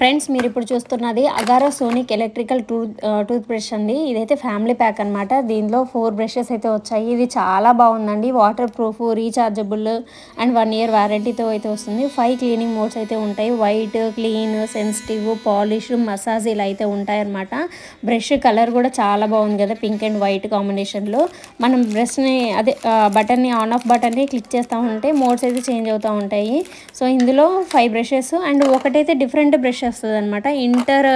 Friends మీరు ఇప్పుడు చూస్తున్నది Agaro sonic electrical tooth tooth brush అండి. ఇదైతే ఫ్యామిలీ ప్యాక్ అన్నమాట. దీనిలో ఫోర్ బ్రషెస్ అయితే వచ్చాయి. ఇది చాలా బాగుందండి. Water proof rechargeable and one year వారంటీతో అయితే వస్తుంది. ఫైవ్ క్లీనింగ్ మోడ్స్ అయితే ఉంటాయి. White clean sensitive polish massage ఇలా అయితే ఉంటాయి అన్నమాట. బ్రష్ కలర్ కూడా చాలా బాగుంది కదా పింక్ అండ్ వైట్ కాంబినేషన్లో మనం బ్రష్ని అదే బటన్ని ఆన్ ఆఫ్ బటన్ని క్లిక్ చేస్తూ ఉంటే మోడ్స్ అయితే చేంజ్ అవుతూ ఉంటాయి. సో ఇందులో ఫైవ్ బ్రషెస్ అండ్ ఒకటైతే డిఫరెంట్ బ్రషెస్ వస్తుంది అనమాట ఇంటర్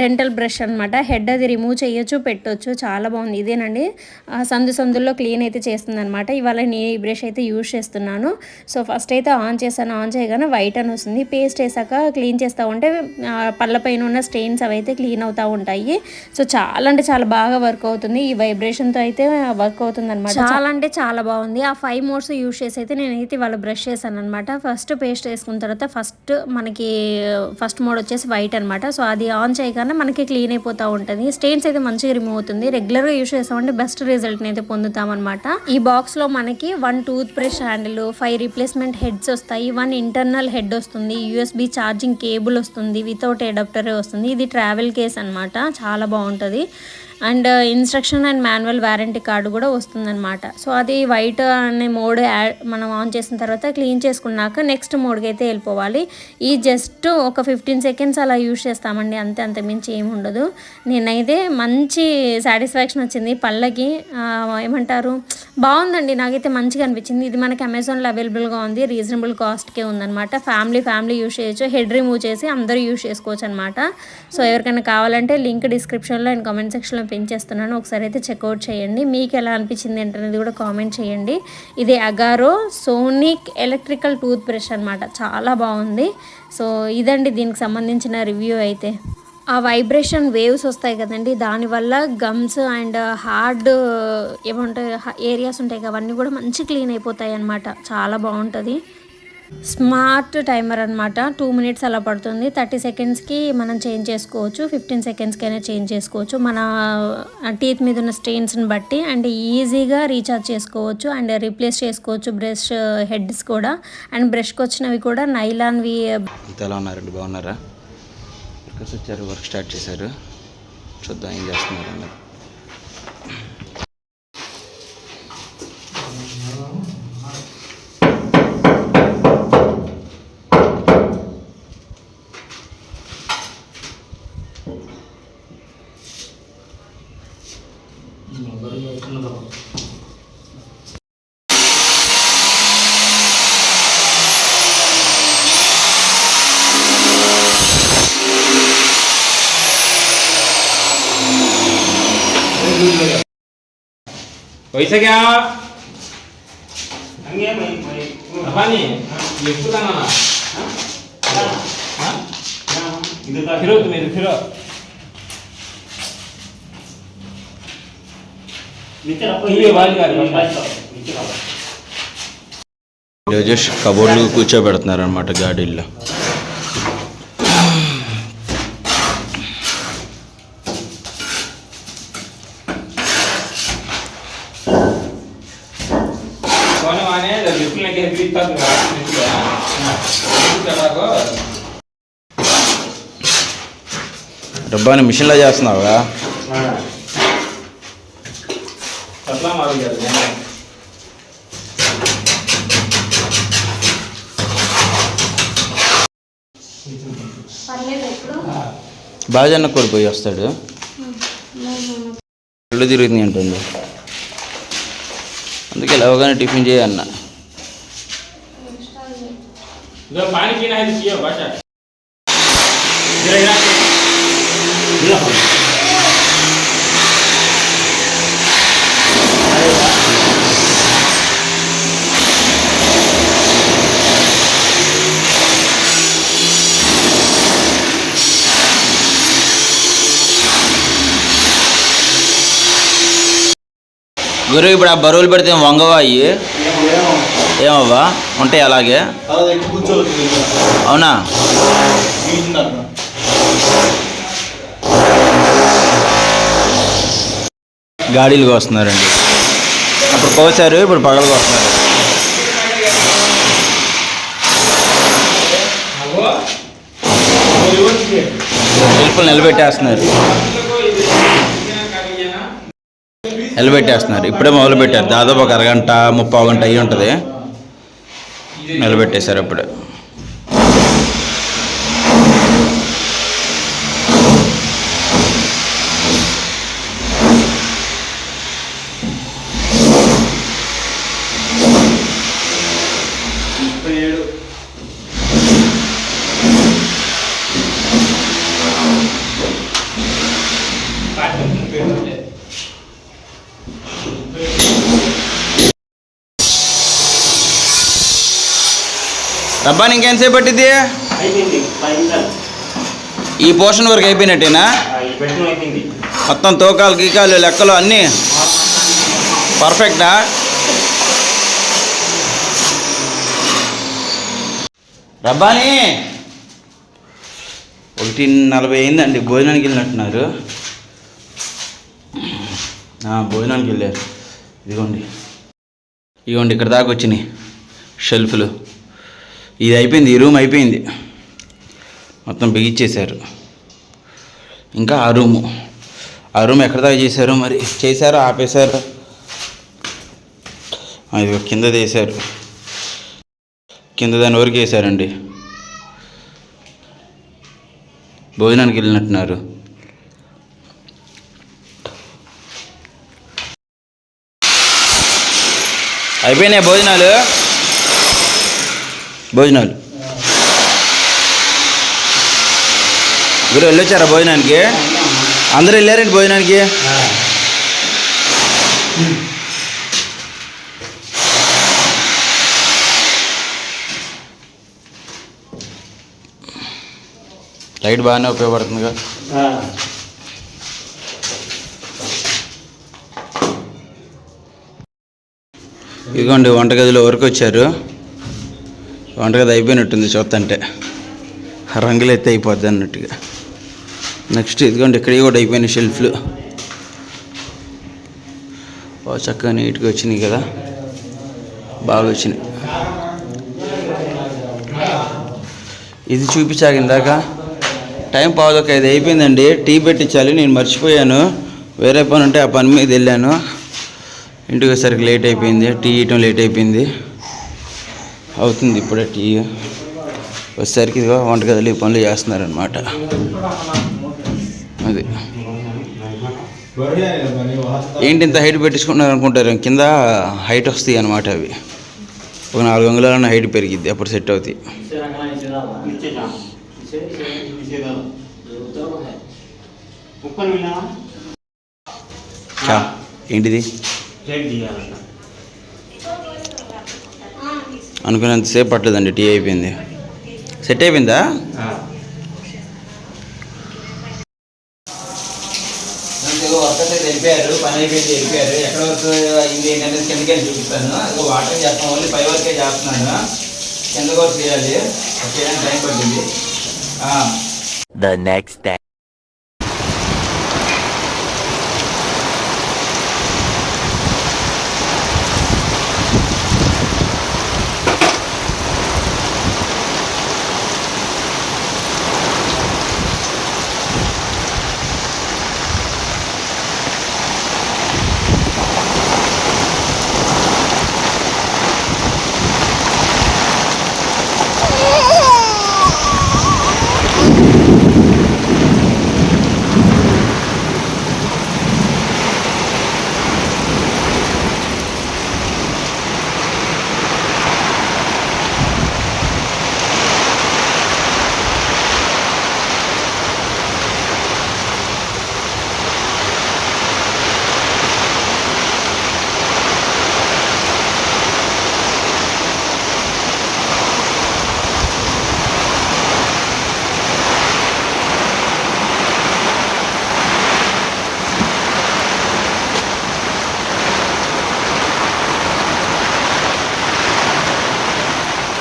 డెంటల్ బ్రష్ అనమాట హెడ్ అది రిమూవ్ చేయొచ్చు పెట్టొచ్చు. చాలా బాగుంది. ఇదేనండి. ఆ, సందు సందుల్లో క్లీన్ అయితే చేస్తుంది అనమాట ఇవాళ నేను ఈ బ్రష్ అయితే యూజ్ చేస్తున్నాను. సో ఫస్ట్ అయితే ఆన్ చేశాను. ఆన్ చేయగానే వైట్ అని వస్తుంది. పేస్ట్ వేసాక క్లీన్ చేస్తూ ఉంటే పళ్ళ పైన ఉన్న స్టెయిన్స్ అవి అయితే క్లీన్ అవుతూ ఉంటాయి. సో చాలా అంటే చాలా బాగా వర్క్ అవుతుంది. ఈ వైబ్రేషన్తో అయితే వర్క్ అవుతుంది అనమాట చాలా అంటే చాలా బాగుంది. ఆ ఫైవ్ మోడ్స్ యూజ్ చేసి అయితే నేనైతే ఇవాళ బ్రష్ చేశాను అనమాట ఫస్ట్ పేస్ట్ వేసుకున్న తర్వాత ఫస్ట్ మనకి uh, ఫస్ట్ మోడ్ వచ్చేసి వైట్ అనమాట సో అది ఆన్ చేయగానే మనకి క్లీన్ అయిపోతూ ఉంటుంది. స్టెయిన్స్ అయితే మంచిగా రిమూవ్ అవుతుంది. రెగ్యులర్గా యూజ్ చేసామంటే బెస్ట్ రిజల్ట్ని అయితే పొందుతాం అనమాట ఈ బాక్స్లో మనకి one tooth brush handle five replacement heads వస్తాయి. వన్ ఇంటర్నల్ హెడ్ వస్తుంది. యూఎస్బి ఛార్జింగ్ కేబుల్ వస్తుంది. వితౌట్ అడాప్టర్ వస్తుంది. ఇది ట్రావెల్ కేస్ అనమాట చాలా బాగుంటుంది. And instruction and manual warranty card కూడా వస్తుందన్నమాట. సో అది వైట్ అనే మోడ్ యాడ్ మనం ఆన్ చేసిన తర్వాత క్లీన్ చేసుకున్నాక నెక్స్ట్ మోడ్కి అయితే వెళ్ళిపోవాలి. ఈ జస్ట్ ఒక ఫిఫ్టీన్ సెకండ్స్ అలా యూజ్ చేస్తామండి. అంతే అంత మించి ఏమి ఉండదు. నేనైతే మంచి సాటిస్ఫాక్షన్ వచ్చింది. పళ్ళకి ఏమంటారు? బాగుందండి. నాకైతే మంచిగా అనిపించింది. ఇది మనకి అమెజాన్లో అవైలబుల్గా ఉంది. రీజనబుల్ కాస్ట్కే ఉందన్నమాట. ఫ్యామిలీ ఫ్యామిలీ యూజ్ చేయొచ్చు. హెడ్ రిమూవ్ చేసి అందరూ యూజ్ చేసుకోవచ్చు అనమాట సో ఎవరికైనా కావాలంటే లింక్ డిస్క్రిప్షన్లో అండ్ కామెంట్ సెక్షన్లో పెంచేస్తున్నాను. ఒకసారి అయితే చెక్అవుట్ చేయండి. మీకు ఎలా అనిపించింది ఏంటనేది కూడా కామెంట్ చేయండి. ఇది Agaro sonic electrical tooth brush అనమాట చాలా బాగుంది. సో ఇదండి దీనికి సంబంధించిన రివ్యూ అయితే. ఆ వైబ్రేషన్ వేవ్స్ వస్తాయి కదండి. దానివల్ల గమ్స్ అండ్ హార్డ్ ఏమంటాయి ఏరియాస్ ఉంటాయి కదా అవన్నీ కూడా మంచి క్లీన్ అయిపోతాయి అన్నమాట. చాలా బాగుంటుంది. స్మార్ట్ టైమర్ అనమాట టూ మినిట్స్ అలా పడుతుంది. థర్టీ సెకండ్స్కి మనం చేంజ్ చేసుకోవచ్చు. ఫిఫ్టీన్ సెకండ్స్కి అయినా చేంజ్ చేసుకోవచ్చు. మన టీత్ మీద ఉన్న స్టెయిన్స్ని బట్టి అండ్ ఈజీగా రీఛార్జ్ చేసుకోవచ్చు అండ్ రీప్లేస్ చేసుకోవచ్చు బ్రష్ హెడ్స్ కూడా. అండ్ బ్రష్కి వచ్చినవి కూడా నైలాన్వి ఎలా ఉన్నారండి బాగున్నారా? వర్కర్స్ వచ్చారు వర్క్ స్టార్ట్ చేశారు. చూద్దాం ఏం చేస్తున్నారు అన్నది. ಪೈಸೆ ಕ್ಯಾ ಹಂಗೆ ಮೈ ಮೈ ಅಪಾನಿ ಎಷ್ಟು ತನ ಇದು ಫಿರೋ ತುಮಿ ಇದು ಫಿರೋ రోజేష్ కబోర్డ్లు కూర్చోబెడుతున్నారు అనమాట గాడీల్లో ಅವನು ಆನೆ ವಿಪುಲ್ನಾಗೆ ಇಪ್ಪತ್ತು డబ్బాని మిషన్లో చేస్తున్నావుగా బాజన్న వస్తాడు. తిరుగుతుంది అంటుంది. అందుకే లవగానే టిఫిన్ చేయన్న పానీ గురువు ఇప్పుడు ఆ బరువులు పెడితే వంగవా అయ్యి ఏమవ్వా? ఉంటాయి అలాగే. అవునా? గాడీలు కోస్తున్నారండి అప్పుడు కోసారు ఇప్పుడు పగలు కోస్తున్నారు నిలబెట్టేస్తున్నారు. నిలబెట్టేస్తున్నారు ఇప్పుడే మొదలు పెట్టారు దాదాపు ఒక అరగంట ముప్పై గంట అయ్యి ఉంటుంది. నిలబెట్టేశారు అప్పుడే డబ్బాని ఇంకెంతసేపు పట్టింది ఈ పోర్షన్ వరకు అయిపోయినట్టేనా? మొత్తం తూకాలు గీకాలు లెక్కలు అన్నీ? పర్ఫెక్టా? రబ్బాని! ఒకటి నలభై అయిందండి భోజనానికి వెళ్ళినట్టున్నారు. భోజనానికి వెళ్ళారు. ఇదిగోండి. ఇదిగోండి ఇక్కడ దాకా వచ్చినాయి షెల్ఫ్లు. ఇది అయిపోయింది ఈ రూమ్ అయిపోయింది. మొత్తం బిగించేశారు ఇంకా ఆ రూము. ఆ రూమ్ ఎక్కడ దాకా చేశారు మరి? చేశారో? ఆపేశారు? అది కింద తీశారు. కింద దాని వరకు వేశారండి. భోజనానికి వెళ్ళినట్టున్నారు. అయిపోయినాయి భోజనాలు? భోజనాలు. గురు వెళ్ళొచ్చారా భోజనానికి? అందరూ వెళ్ళారండి భోజనానికి? లైట్ బాగానే ఉపయోగపడుతుందిగా. ఇదిగోండి వంటగదిలో వరకు వచ్చారు. వంటగది అయిపోయినట్టుంది చూస్తుంటే రంగులు ఎత్తి అయిపోద్ది అన్నట్టుగా. నెక్స్ట్ ఇదిగోండి ఇక్కడ కూడా అయిపోయినాయి షెల్ఫ్లు బాగా చక్కగా నీట్గా వచ్చినాయి కదా. బాగా వచ్చినాయి. ఇది చూపించాక ఇందాక టైం పావుదొక ఐదు అయిపోయిందండి. టీ పెట్టించాలి నేను మర్చిపోయాను. వేరే పని ఉంటే ఆ పని మీద వెళ్ళాను. ఇంటికి వచ్చేసరికి లేట్ అయిపోయింది టీ ఇవ్వటం లేట్ అయిపోయింది. అవుతుంది ఇప్పుడే టీ. వచ్చేసరికి ఇదిగో వంటగదిలో ఈ పనులు చేస్తున్నారనమాట అది. ఏంటి ఇంత హైట్ పెట్టించుకున్నారు అనుకుంటారు? కింద హైట్ వస్తాయి అనమాట అవి. ఒక నాలుగు అంగుళాలన్న హైట్ పెరిగిద్ది అప్పుడు సెట్ అవుతాయి. ఏంటిది? ప్లేట్ తీయాలంట అనుకున్నంతసేపు పట్టలేదండి టీ అయిపోయింది. సెట్ అయిపోయిందా? వెళ్ళిపోయారు పని అయిపోయింది వెళ్ళిపోయారు. ఎక్కడ వరకు అయింది ఏంటంటే కిందకి వెళ్ళి చూపిస్తాను. అదిగో వాటర్ చేస్తాం ఓన్లీ పై వరకే చేస్తున్నాను. కింద కూడా చేయాలి. అది చేయడానికి టైం పట్టింది ఆ, the next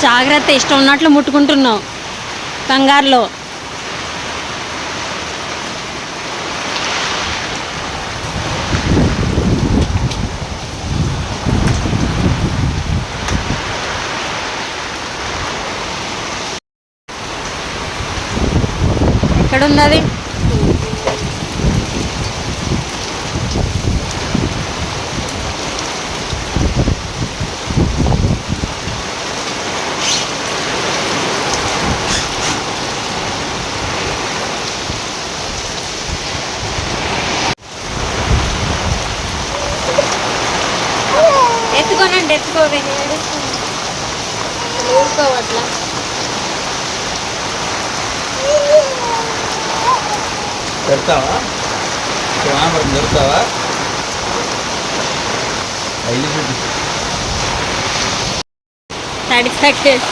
జాగ్రత్త ఇష్టం ఉన్నట్లు ముట్టుకుంటున్నావు. కంగారులో. ఎక్కడుంది అది ఎత్తుకోనండి ఎత్తుకోవే ఊరుకోవట్లా పెడతావా పెడతావా ఐదు సాటిస్ఫాక్టెడ్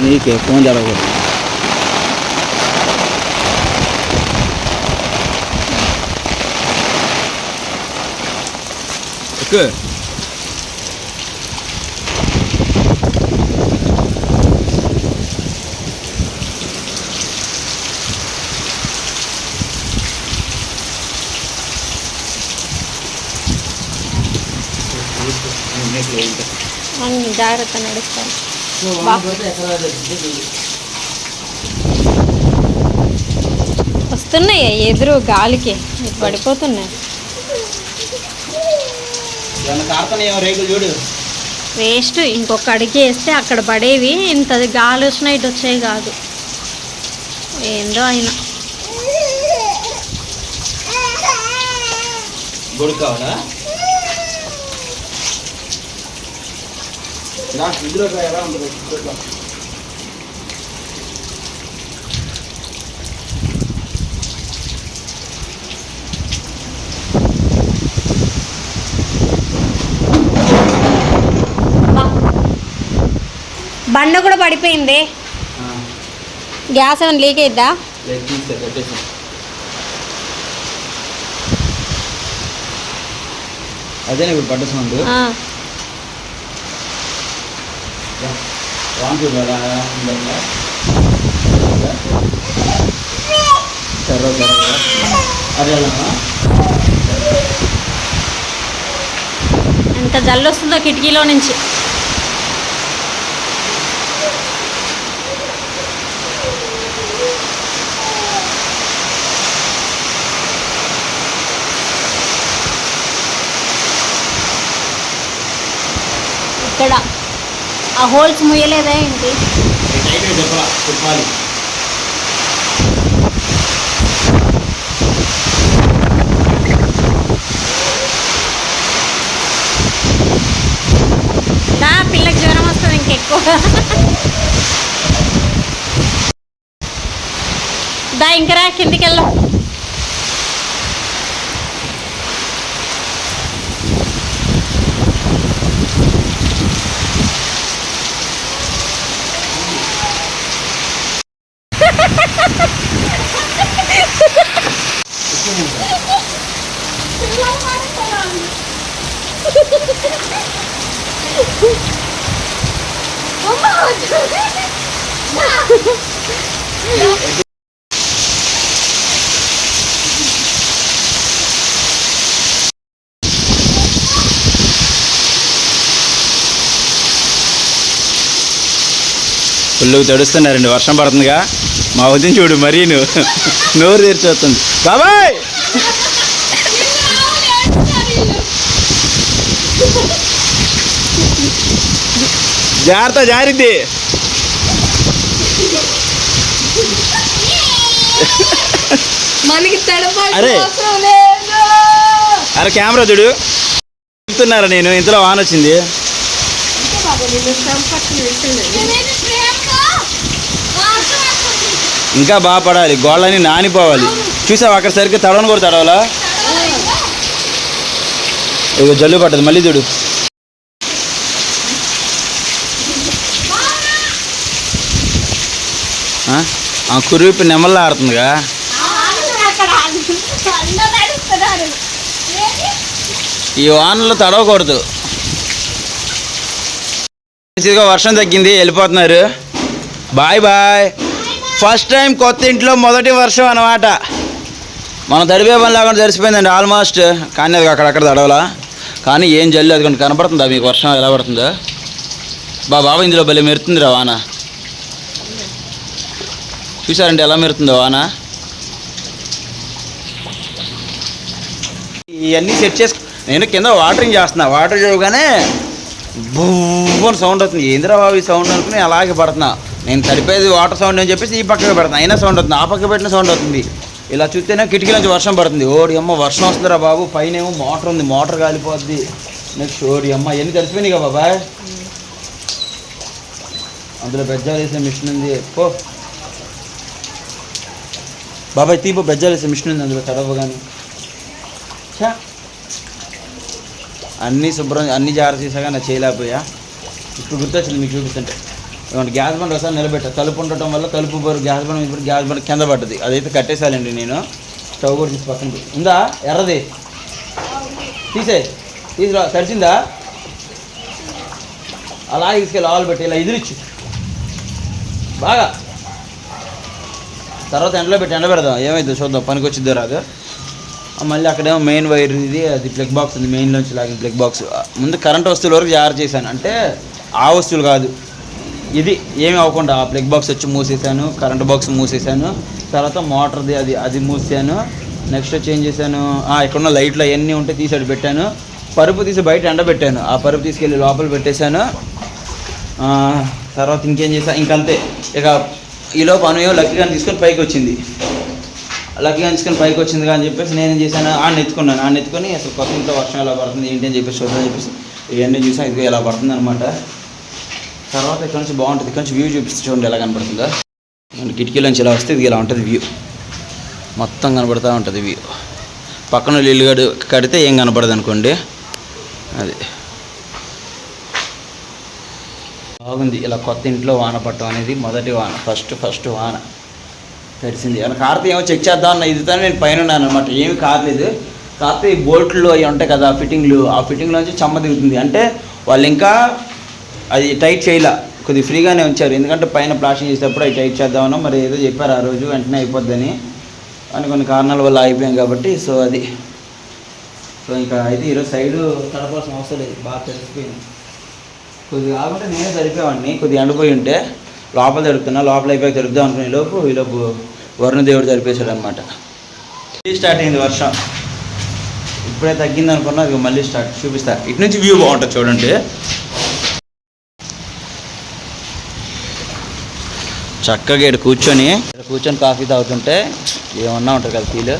నీకే ఫోన్ జరగకూడదు ఎక్కు జాగ్రత్త నడుస్తాను. వస్తున్నాయి? ఎదురు గాలికి. పడిపోతున్నాయి. వేస్ట్. ఇంకొక అడిగి వేస్తే అక్కడ పడేవి. ఇంత గాలి వచ్చినా ఇటు వచ్చేవి కాదు. ఏందో అయినా. గొడుగు కావాలా? ఇందులో ఎలా. బండ కూడా పడిపోయింది. గ్యాస్ ఏమైనా లీక్ అయిద్దా. అదేనా ఇప్పుడు పడ్డ అదే ఎంత జల్లు వస్తుందో కిటికీలో నుంచి. ఇక్కడ. ఆ హోల్స్ ముయ్యలేదా ఏంటి? నా పిల్లకి జ్వరం వస్తుంది ఇంకెక్కువ. దా ఇంకరా కిందికి వెళ్దాం ఫుల్ తడుస్తున్నారండి వర్షం పడుతుందిగా. మా వదిన చూడు మరీ నువ్వు నోరు తెరిచి వస్తుంది బాబాయ్! జాగ్రత్త జారిద్ది మనకి అరే. అరే కెమెరా చూడు. చెప్తున్నారా నేను? ఇంతలో వాన వచ్చింది నేనైతే ప్రేమగా వాసన వస్తుంది. ఇంకా బాగా పడాలి. గోళ్ళని నానిపోవాలి. చూసావు? అక్కడ సరిగ్గా తడవని కూడా తడవాలా? ఇక జల్లు పట్టదు మళ్ళీ చూడు. ఆ? ఆ కురిపి ఆడుతుందిగా. ఈ వానలో తడవకూడదు. మంచిదిగా వర్షం తగ్గింది. వెళ్ళిపోతున్నారు. Bye bye. ఫస్ట్ టైం కొత్త ఇంట్లో మొదటి వర్షం అన్నమాట. మనం తడిపే పని లేకుండా తడిసిపోయిందండి ఆల్మోస్ట్. కానీ అది అక్కడక్కడ తడవలా. కానీ ఏం జల్లు అది కొంచెం కనపడుతుందా మీకు? వర్షం ఎలా పడుతుందో? బా బాబా ఇందులో భలే మెరుతుందిరా వాన. చూసారండి ఎలా మెరుతుందో వాన? ఇవన్నీ సెట్ చేసు నేను కింద వాటరింగ్ చేస్తున్నా. వాటర్ చేయగానే బువ్వని సౌండ్ అవుతుంది ఏందిరా బాబు ఈ సౌండ్ అనుకుని అలాగే పడుతున్నా. నేను తడిపేది వాటర్ సౌండ్ అని చెప్పేసి ఈ పక్కకి పెడతాను అయినా సౌండ్ అవుతుంది ఆ పక్క పెట్టిన సౌండ్ అవుతుంది ఇలా చూస్తేనే కిటికీ నుంచి వర్షం పడుతుంది. ఓడి అమ్మ వర్షం వస్తుందిరా బాబు. పైన ఏమో మోటార్ ఉంది. మోటార్ కాలిపోద్ది. నెక్స్ట్ ఓడి అమ్మ ఎన్ని తెలిసిపోయినాయి కదా బాబాయ్? అందులో బెజ్జాలు వేసే మిషన్ ఉంది. పో. బాబాయ్ తీపో. బెజ్జాలు వేసే మిషన్ ఉంది అందులో తడవగానే. అన్నీ శుభ్రం అన్నీ జాగ్రత్త చేశాక నా చేయలేకపోయా ఇప్పుడు గుర్తొచ్చింది మీకు చూపిస్తుంటే. ఇటువంటి గ్యాస్ బండ్ ఒకసారి నిలబెట్టా. తలుపు ఉండటం వల్ల తలుపు గ్యాస్ బండ్ ఇప్పుడు గ్యాస్ బండ్ కింద పడ్డది. అదైతే కట్టేసాలండి నేను. స్టవ్ కూడా తీసి పక్కన ఉందా? ఎర్రది. తీసే. తీసుకురా తడిచిందా? అలా తీసుకెళ్ళి ఆవులు పెట్టి ఇలా ఎదిరిచ్చు. బాగా. తర్వాత ఎండలో పెట్టి ఎండ పెడదాం. ఏమైందో చూద్దాం. పనికి వచ్చిద్దో రాదు మళ్ళీ అక్కడేమో మెయిన్ వైర్ ఇది అది ప్లగ్ బాక్స్ ఉంది. మెయిన్లోంచి లాగిన ప్లగ్ బాక్స్. ముందు కరెంట్ వస్తువుల వరకు జాగ్రత్త చేశాను. అంటే ఆ వస్తువులు కాదు. ఇది ఏమి అవ్వకుండా ఆ ప్లగ్ బాక్స్ వచ్చి మూసేసాను కరెంట్ బాక్స్ మూసేసాను తర్వాత మోటార్ది అది అది మూసాను నెక్స్ట్ చేంజ్ చేశాను ఆ, ఇక్కడున్న లైట్లు అవన్నీ ఉంటే తీసి పెట్టాను పరుపు తీసి బయట ఎండబెట్టాను ఆ పరుపు తీసుకెళ్ళి లోపల పెట్టేశాను తర్వాత ఇంకేం చేసా ఇంకంతే. ఇక ఈలోపు అనుయో లక్కీగా తీసుకొని పైకి వచ్చింది. లక్కీగా తీసుకొని పైకి వచ్చింది అని చెప్పేసి నేనేం చేశాను ఆ ఎత్తుకున్నాను ఆ ఎత్తుకొని అసలు కొత్త ఇంట్లో వర్షం ఎలా పడుతుంది ఏంటి అని చెప్పేసి చూద్దామని చెప్పేసి ఇవన్నీ చూసాను ఇది ఎలా పడుతుంది అనమాట తర్వాత ఇక్కడ నుంచి బాగుంటుంది. ఇక్కడ నుంచి వ్యూ చూపిస్తే చూడండి ఎలా కనపడుతుందో. మన కిటికీలోంచి ఇలా వస్తే ఇది ఇలా ఉంటుంది వ్యూ మొత్తం కనబడుతూ ఉంటుంది వ్యూ పక్కన ఇల్లు కడి కడితే ఏం కనపడదు అనుకోండి. అది. బాగుంది. ఇలా కొత్త ఇంట్లో వాన పట్టడం అనేది మొదటి వాన ఫస్ట్ ఫస్ట్ వాన. తెలిసింది. అలా కార్తీ ఏమో చెక్ చేద్దాం అన్న ఇది నేను పైన ఉన్నాను అనమాట ఏమి కాలేదు. కాకపోతే ఈ బోల్ట్లు అవి ఉంటాయి కదా ఫిట్టింగ్లు ఆ ఫిట్టింగ్లోంచి చెమ్మ దిగుతుంది. అంటే వాళ్ళు ఇంకా అది టైట్ చేయలే. కొద్దిగా ఫ్రీగానే ఉంచారు. ఎందుకంటే పైన ప్లాస్టింగ్ చేసేటప్పుడు అవి టైట్ చేద్దామనో మరి ఏదో చెప్పారు ఆ రోజు వెంటనే అయిపోద్దని అని కొన్ని కారణాల వల్ల అయిపోయాం కాబట్టి సో అది. సో ఇంకా అయితే ఈరోజు సైడు తడపాల్సిన అవసరం లేదు. బాగా తెలిసిపోయింది కొద్దిగా కాకుండా నేనే తడిపేవాడిని. కొద్దిగా ఎండిపోయి ఉంటే లోపల జరుపుతున్నా లోపల అయిపోయి తడుపుదాం అనుకునే లోపు ఈలోపు వరుణదేవుడు జరిపేశాడు అనమాట స్టార్ట్ అయింది వర్షం. ఇప్పుడే తగ్గింది అనుకున్నా మళ్ళీ స్టార్ట్ చూపిస్తా. ఇటు నుంచి వ్యూ బాగుంటుంది చూడండి. చక్కగా ఇక్కడ కూర్చొని ఇక్కడ కూర్చొని కాఫీ తాగుతుంటే ఏమన్నా ఉంటుంది కదా ఫీల్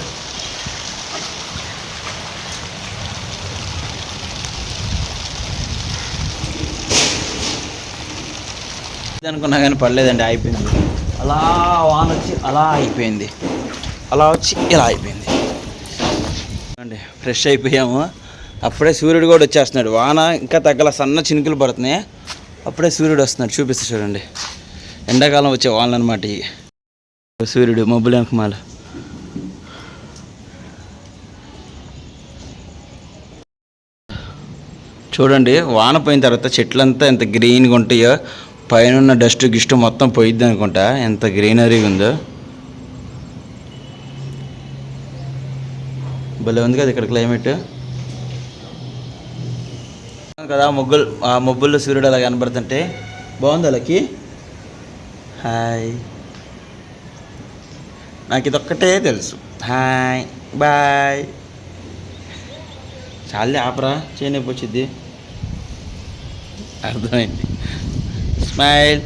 అనుకున్నా కానీ పడలేదండి అయిపోయింది అలా వాన వచ్చి అలా అయిపోయింది అలా వచ్చి ఇలా అయిపోయింది అండి ఫ్రెష్ అయిపోయాము. అప్పుడే సూర్యుడు కూడా వచ్చేస్తున్నాడు. వాన ఇంకా తగ్గల సన్న చినుకులు పడుతున్నాయి. అప్పుడే సూర్యుడు వస్తున్నాడు. చూపిస్తా చూడండి. ఎండాకాలం వచ్చే వాళ్ళు అనమాట ఇవి సూర్యుడు మబ్బులు వెనకమాల చూడండి వాన పోయిన తర్వాత చెట్లంతా ఎంత గ్రీన్గా ఉంటాయో పైన ఉన్న డస్ట్ గిస్ట్ మొత్తం పోయిద్ది అనుకుంటా. ఎంత గ్రీనరీగా ఉందో. భలే ఉంది కదా ఇక్కడ క్లైమేట్ కదా మొగ్గులు ఆ మొబ్బుల్లో సూర్యుడు అలా కనబడుతుంటే బాగుంది అలాకి హాయ్. నాకు ఇదొక్కటే తెలుసు. Hi bye. చాలే ఆపరా. చేయనొప్పి వచ్చింది అర్థమైంది. స్మైల్.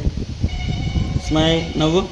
స్మైల్ నవ్వు.